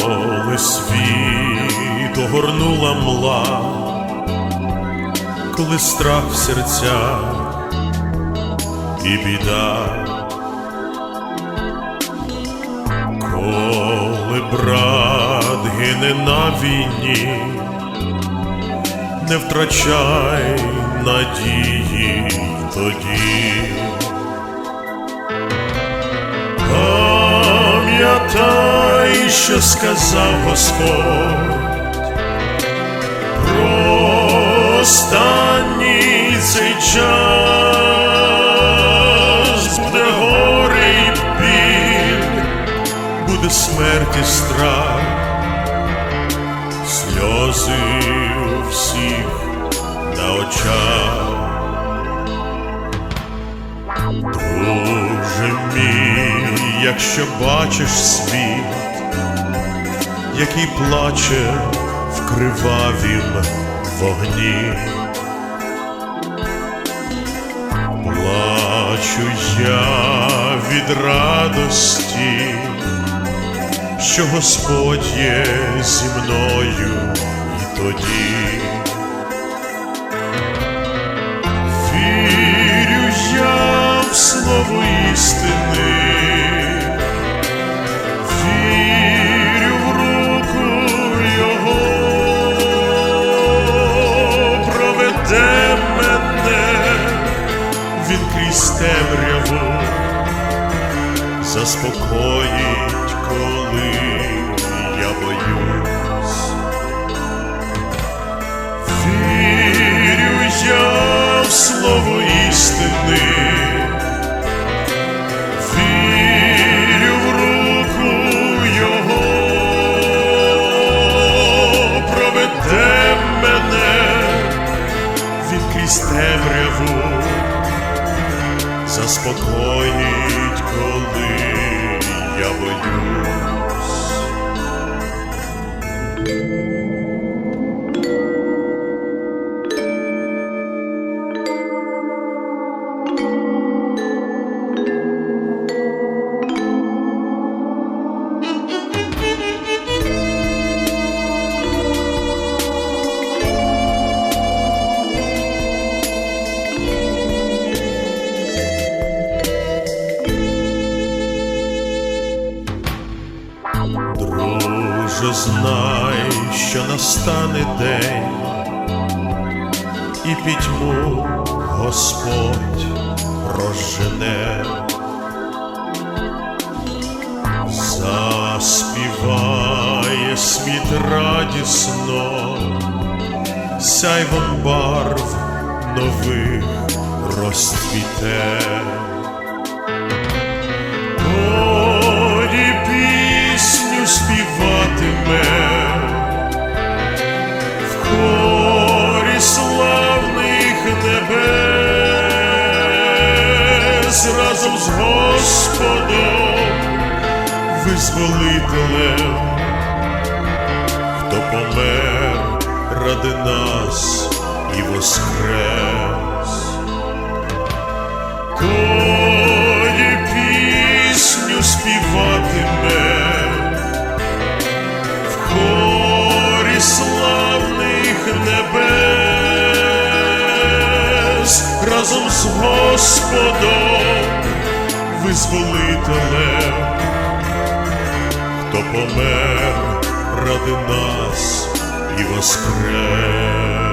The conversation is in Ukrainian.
Коли світ огорнула мла, коли страх в серця і біда, коли брат гине на війні, не втрачай надії тоді. Пам'ятай що сказав Господь про останній цей час буде горе і біль, буде смерть і страх, сльози у всіх на очах. Друже мій, якщо бачиш світ, який плаче в кривавім вогні, плачу я від радості, що Господь є зі мною і тоді. Вірю я в слово істини, заспокоїть, коли я боюсь. Вірю я в слово істини, заспокоїть, коли я боюсь. Знай, що настане день, і пітьму Господь розжене, заспіває світ радісно, сяйвом барв нових розцвіте. Небес разом з Господом, визволителем, хто помер ради нас і воскрес. Тоді пісню співатиме разом з Господом, визволителем, хто помер ради нас і воскрес.